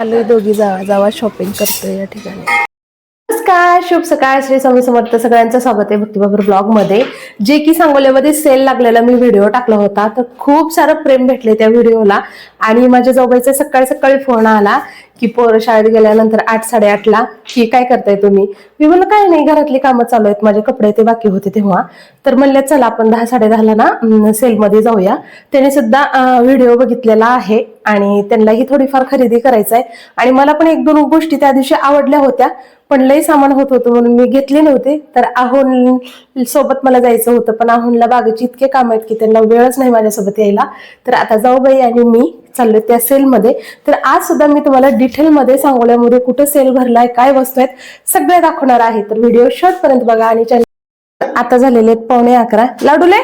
आलोय दोघी जावा जावा शॉपिंग करतोय या ठिकाणी. नमस्कार शुभ सकाळ श्री स्वामी समर्थ. सगळ्यांचं स्वागत आहे भक्तीबाबर ब्लॉगमध्ये जे की सांगोल्यामध्ये सेल लागलेला मी व्हिडिओ टाकला होता. तर खूप सारं प्रेम भेटले त्या व्हिडिओला आणि माझ्या जवळचा सकाळी सकाळी फोन आला की पोरं शाळेत गेल्यानंतर आठ साडेआठला की काय करताय तुम्ही? मी म्हणलं काय नाही घरातली कामं चालू आहेत. माझे कपडे ते बाकी होते तेव्हा. तर म्हणलं चला आपण दहा साडे दहाला ना सेलमध्ये जाऊया. त्याने सुद्धा व्हिडिओ बघितलेला आहे आणि त्यांनाही थोडीफार खरेदी करायचं आहे. आणि मला पण एक दोन गोष्टी त्या दिवशी आवडल्या होत्या पण लई सामान होत होतं म्हणून मी घेतले नव्हते. तर आहोन सोबत मला जायचं होतं पण आहोनला बागेचे इतके काम आहेत की त्यांना वेळच नाही माझ्यासोबत यायला. तर आता जाऊ बाई आणि मी चाललोय त्या सेलमध्ये तर आज सुद्धा मी तुम्हाला डिटेलमध्ये सांगोल्यामध्ये कुठं सेल भरलाय काय वस्तू आहेत सगळे दाखवणार आहे. तर व्हिडिओ पर्यंत बघा आणि आता झालेले आहेत पावणे अकरा. लाडूले?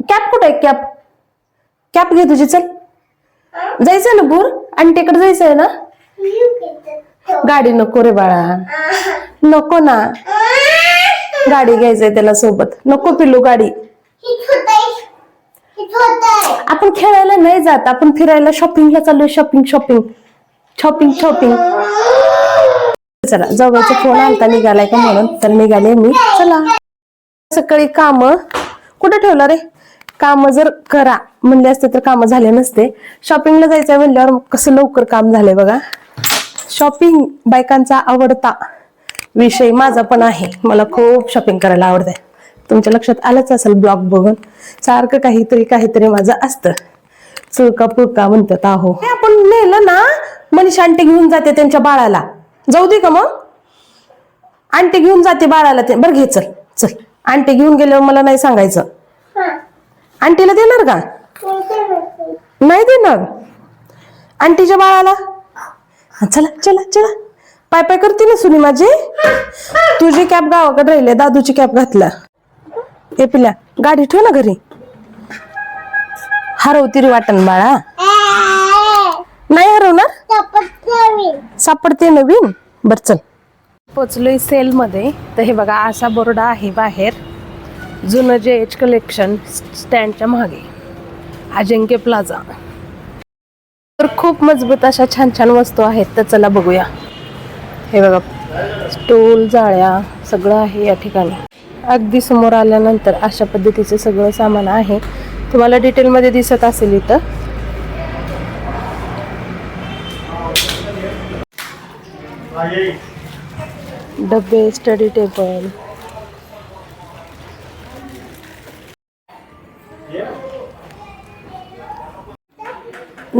कॅप कुठे आहे कॅप कॅप घे तुझी चल. जायचंय ना भूर आंटीकडे जायचंय ना? गाडी नको रे बाळा. नको ना. गाडी घ्यायचंय त्याला सोबत. नको पिल्लू गाडी. आपण खेळायला नाही जात आपण फिरायला शॉपिंगला चाललोय शॉपिंग शॉपिंग शॉपिंग शॉपिंग चला जवळचा फोन आलता निघालाय का म्हणून? तर निघाले मी. चला. सकाळी काम. कुठे ठेवला रे? काम जर करा म्हणले असते तर काम झाले नसते. शॉपिंगला जायचंय म्हणल्यावर कसं लवकर काम झालंय बघा. शॉपिंग बायकांचा आवडता विषय माझा पण आहे. मला खूप शॉपिंग करायला आवडतंय. तुमच्या लक्षात आलंच असेल ब्लॉग बघून. सारखं काहीतरी काहीतरी माझं असतं. चुळका पुळका म्हणतात आहो. हे आपण नेलं ना मनीषा आंटी घेऊन जाते त्यांच्या बाळाला. जाऊ दे का मग? आंटी घेऊन जाते बाळाला ते. बरं घे चल चल. आंटी घेऊन गेल्यावर मला नाही सांगायचं. आंटीला देणार का? नाही देणार. आंटीच्या बाळाला? हा, चला चला चला. पाय पाय करते ना सुनी माझी. तुझी कॅब गावाकडे राहिले दादूची कॅब घातला. ए पिल्या गाडी ठेव ना घरी. हरवती रे वाटण बाळा. नाही हरवणार? सापडते नवीन. बर चल. पोचलोय सेल मध्ये तर हे बघा असा बोर्ड आहे बाहेर. जुनं जे एच कलेक्शन स्टँडच्या मागे. अजिंक्य प्लाझा तर खूप मजबूत अशा छान छान वस्तू आहेत तर चला बघूया. हे बघा स्टूल जाळ्या सगळं आहे या ठिकाणी. अगदी समोर आल्यानंतर अशा पद्धतीचे सगळं सामान आहे. तुम्हाला डिटेलमध्ये दिसत असेल इथं. डबे स्टडी टेबल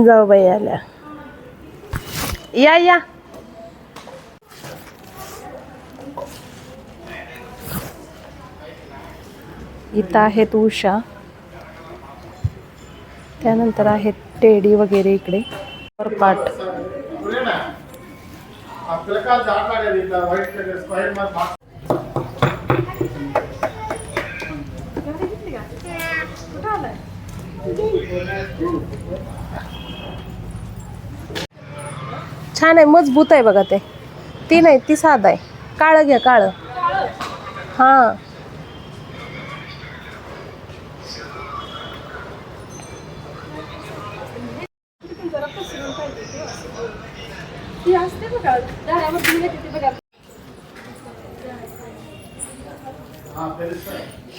जाऊ बाई आल्या. या या. इथं आहेत उषा. त्यानंतर आहेत टेडी वगैरे इकडे. पाट आपल्याला का झाड लागेल इथं व्हाईट कलर स्क्वायरमध्ये छान आहे मजबूत आहे बघा ते. ती नाही ती साधा आहे. काळं घ्या काळं. हां.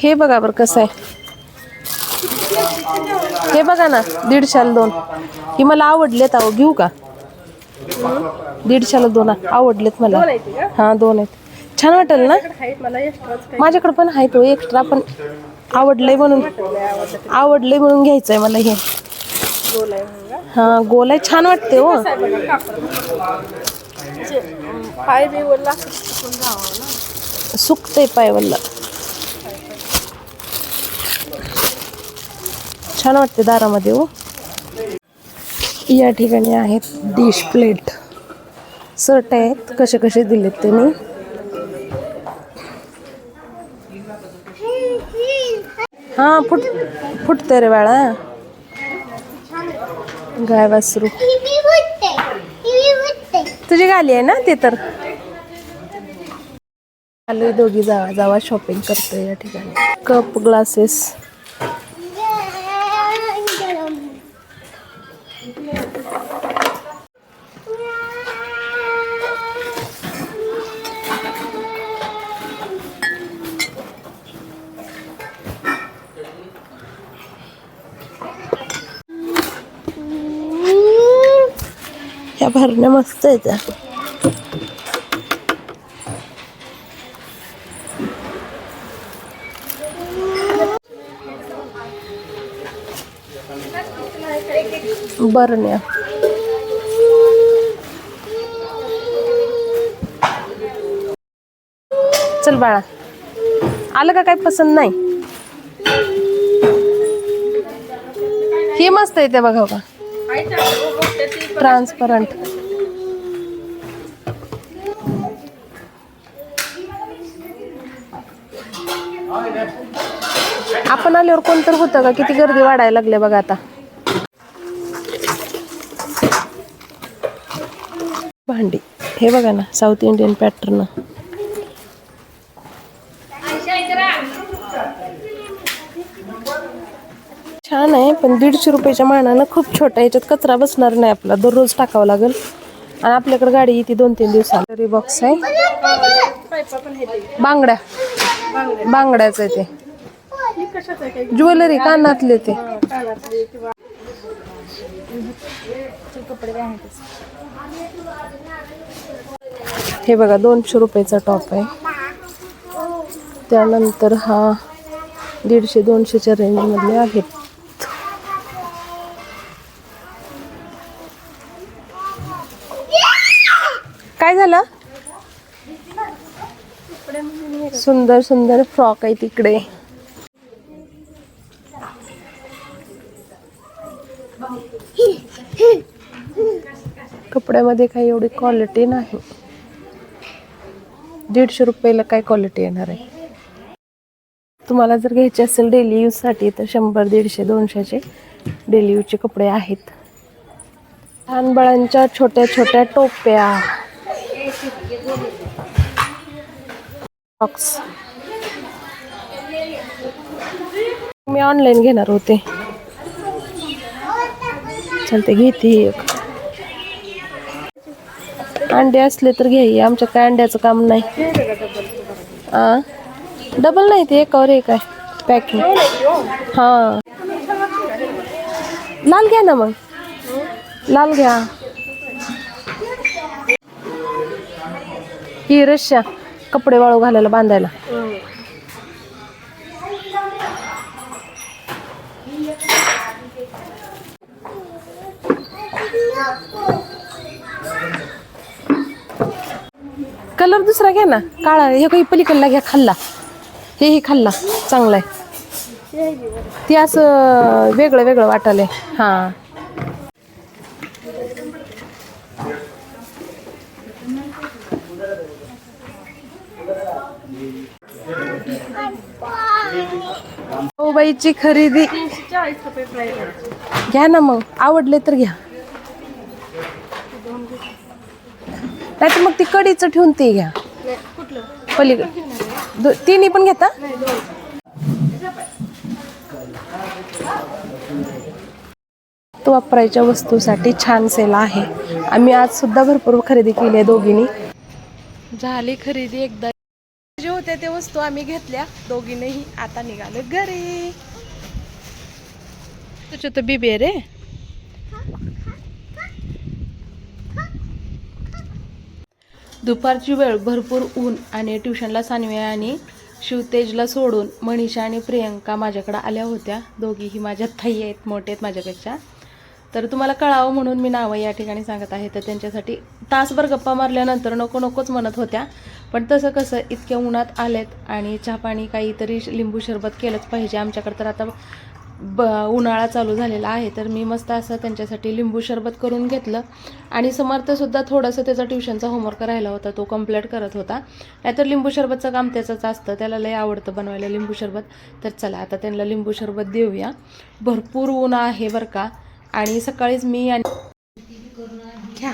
हे बघा बरं कसं आहे. हे बघा ना दीडशाला दोन. ही मला आवडलेत अहो घेऊ का? दीडशाला दोन आवडलेत मला. हा दोन आहेत. छान वाटेल ना? माझ्याकडे पण आहेत हो एक्स्ट्रा पण आवडलंय म्हणून. आवडलंय म्हणून घ्यायचंय मला हे. हा गोल आहे. छान वाटते हो. सुकते पायवल्ला छान वाटते दारामध्ये हो. या ठिकाणी आहेत डिश प्लेट. सर्ट आहेत. कसे कसे दिलेत त्यांनी? हा फुट फुटते रे बाळा. गाय वासरू. तुझी गाली आहे ना ते तर? आलोय दोघी जावा जावा शॉपिंग करतोय या ठिकाणी. कप ग्लासेस ह्या भरण्या मस्त आहेत. त्या. बरण्या. चल बाळा. आलं का काही पसंत नाही? हे मस्त आहे ते बघा का ट्रान्सपरंट. आपण आल्यावर कोणतर होतं का? किती गर्दी वाढायला लागले बघा आता. भांडी. हे बघा ना साऊथ इंडियन पॅटर्न लहान आहे पण दीडशे रुपयाच्या मानानं खूप छोटा याच्यात कचरा बसणार नाही आपला. दररोज टाकावं लागेल. आणि आपल्याकडे गाडी येते दोन तीन दिवसात. तरी बॉक्स आहे. बांगड्या. बांगड्याच आहे ते. ज्वेलरी कानातले ते. हे बघा दोनशे रुपयाचा टॉप आहे. त्यानंतर हा दीडशे दोनशेच्या रेंजमधले आहेत काय झालं सुंदर सुंदर फ्रॉक आहे तिकडे. कपड्यामध्ये काही एवढी क्वालिटी नाही. दीडशे रुपयाला काय क्वालिटी येणार आहे? तुम्हाला जर घ्यायचे असेल डेली यूजसाठी तर शंभर दीडशे दोनशेचे डेली यूजचे कपडे आहेत. लहान बाळांच्या छोट्या छोट्या टोप्या. बॉक्स मी ऑनलाईन घेणार होते. चालते घेते एक. अंडे असले तर घ्याय आमच्या काय अंड्याचं काम नाही. आ? डबल नाही ते एकावर एक आहे. पॅकिंग हां. लाल घ्या ना मग. लाल घ्या. ही रश्या. कपडे वाळू घालायला बांधायला. कलर दुसरा घ्या ना. काळा. हे काही पलीकडला घ्या खाल्ला. हे हे खाल्ला. चांगला आहे ते असं वेगळं वेगळं वाटायला हां. बाईची खरेदी. घ्या ना मग. आवडले तर घ्या. नाही तर मग ती कडीचं ठेवून ते घ्या. पलीकडे. तिन्ही पण घेता? तो वापरायच्या वस्तूसाठी छान सेल आहे. आम्ही आज सुद्धा भरपूर खरेदी केली आहे दोघींनी. झाली खरेदी एकदा. जे होत्या त्या वस्तू आम्ही घेतल्या. दोघींनीही आता निघालो घरी. तुझं तर बिबी रे. दुपारची वेळ भरपूर ऊन आणि ट्युशनला सानवे आणि शिवतेजला सोडून मनीषा आणि प्रियंका माझ्याकडे आल्या होत्या. दोघीही माझ्या थाई आहेत मोठे आहेत माझ्यापेक्षा. तर तुम्हाला कळावं म्हणून मी नावं या ठिकाणी सांगत आहे. तर त्यांच्यासाठी तासभर गप्पा मारल्यानंतर नको नकोच म्हणत होत्या. पण तसं कसं इतक्या उन्हात आलेत आणि चहा पाणी काहीतरी लिंबू सरबत केलंच पाहिजे. आमच्याकडे तर आता ब उन्हाळा चालू झालेला आहे. तर मी मस्त असं त्यांच्यासाठी लिंबू सरबत करून घेतलं. आणि समर्थसुद्धा थोडंसं त्याचा ट्युशनचा होमवर्क राहिला होता तो कंप्लीट करत होता. नाहीतर लिंबू सरबतचं काम त्याचंच असतं. त्याला लय आवडतं बनवायला लिंबू सरबत तर चला आता त्यांना लिंबू सरबत देऊया. भरपूर ऊन आहे बरं का. आणि सकाळीच मी आणि. घ्या.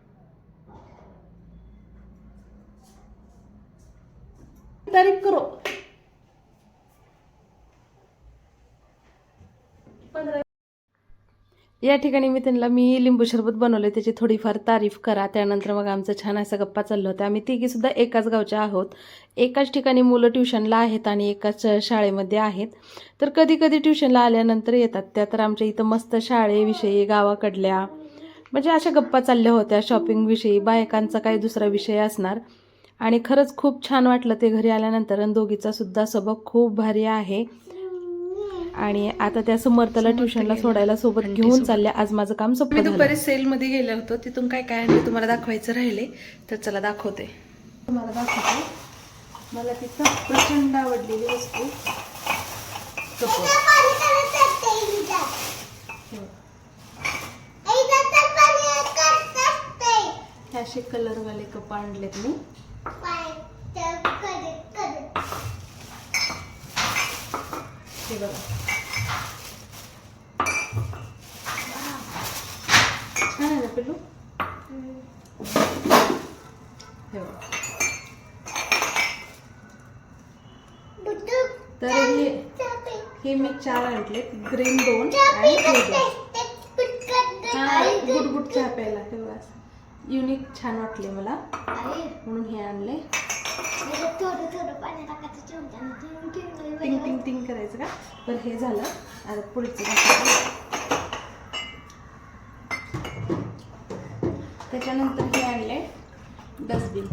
तारीफ करो. या ठिकाणी मी त्यांना मी लिंबू सरबत बनवले त्याची थोडीफार तारीफ करा. त्यानंतर मग आमचा छान असा गप्पा चाललं होता. आम्ही तिघी सुद्धा एकाच गावच्या आहोत. एकाच ठिकाणी मुलं ट्युशनला आहेत आणि एकाच शाळेमध्ये आहेत. तर कधी कधी ट्युशनला आल्यानंतर येतात. त्या तर आमच्या इथं मस्त शाळेविषयी गावाकडल्या म्हणजे अशा गप्पा चालल्या होत्या. शॉपिंगविषयी बायकांचा काही दुसरा विषय असणार. आणि खरंच खूप छान वाटलं ते घरी आल्यानंतर. आणि दोघीचा सुद्धा स्वभाव खूप भारी आहे. आणि आता त्या समर्थला ट्युशनला सोडायला सोबत घेऊन चालल्या. आज माझं काम सोपं मी दुपारी सेलमध्ये गेले होतो. तिथून काय काय आणलं तुम्हाला दाखवायचं राहिले तर चला दाखवते. तुम्हाला दाखवते. मला तिथं प्रचंड आवडलेली वस्तू. असे कलरवाले कप आणलेत मी. हे बघा. छान आहे ना पिल्लू? हे बघा. तर हे हे मी चार आणले ग्रीन दोन आणि गुडगुड चहा प्यायला हे बघा. युनिक छान वाटले मला. म्हणून हे आणले. टिंग टिंग टिंग करायचं का? तर हे झालं. आता पुढचं. त्याच्यानंतर हे आणले डस्टबिन.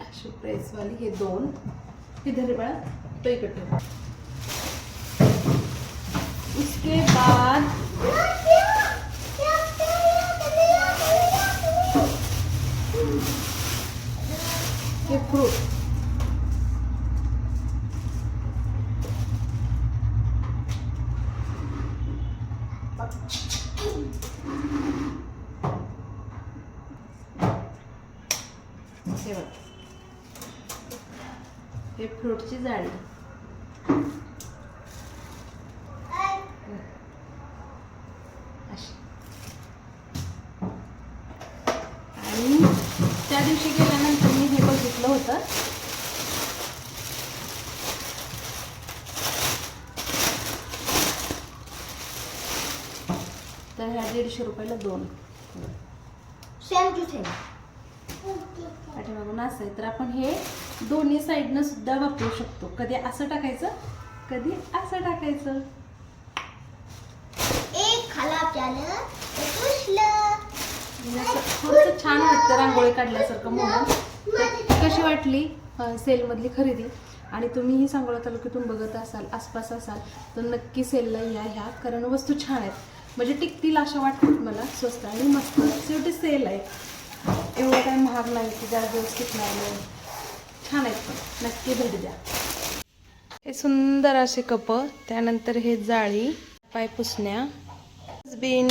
अशी प्रेसवाली हे दोन. हे धरे बाळा तो इकडे. उसके बाद हे फ्रूट हे बघ. हे फ्रूटची जाळी अशी आणि त्या दिवशी गेल्यानंतर मी हे बघितलं होतं तर ह्या दीडशे रुपयाला दोन. पाठीमागून असं आहे. तर आपण हे दोन्ही साईडनं सुद्धा वापरू शकतो. कधी असं टाकायचं कधी असं टाकायचं. थोडंसं छान वाटतं रांगोळी काढल्यासारखं म्हणून. कशी वाटली सेलमधली खरेदी? आणि तुम्हीही सांगोला तालुक्यातून बघत असाल आसपास असाल तर नक्की सेलला या ह्या कारण वस्तू छान आहेत. म्हणजे टिकतील अशा वाटतात मला स्वस्त आणि मस्त. शेवटी सेल आहे. एवढं काय महाग नाही की ज्या दिवस टिकणार नाही छान आहेत पण. नक्की भेट द्या. हे सुंदर असे कप त्यानंतर हे जाळी पाय पुसण्या. बीन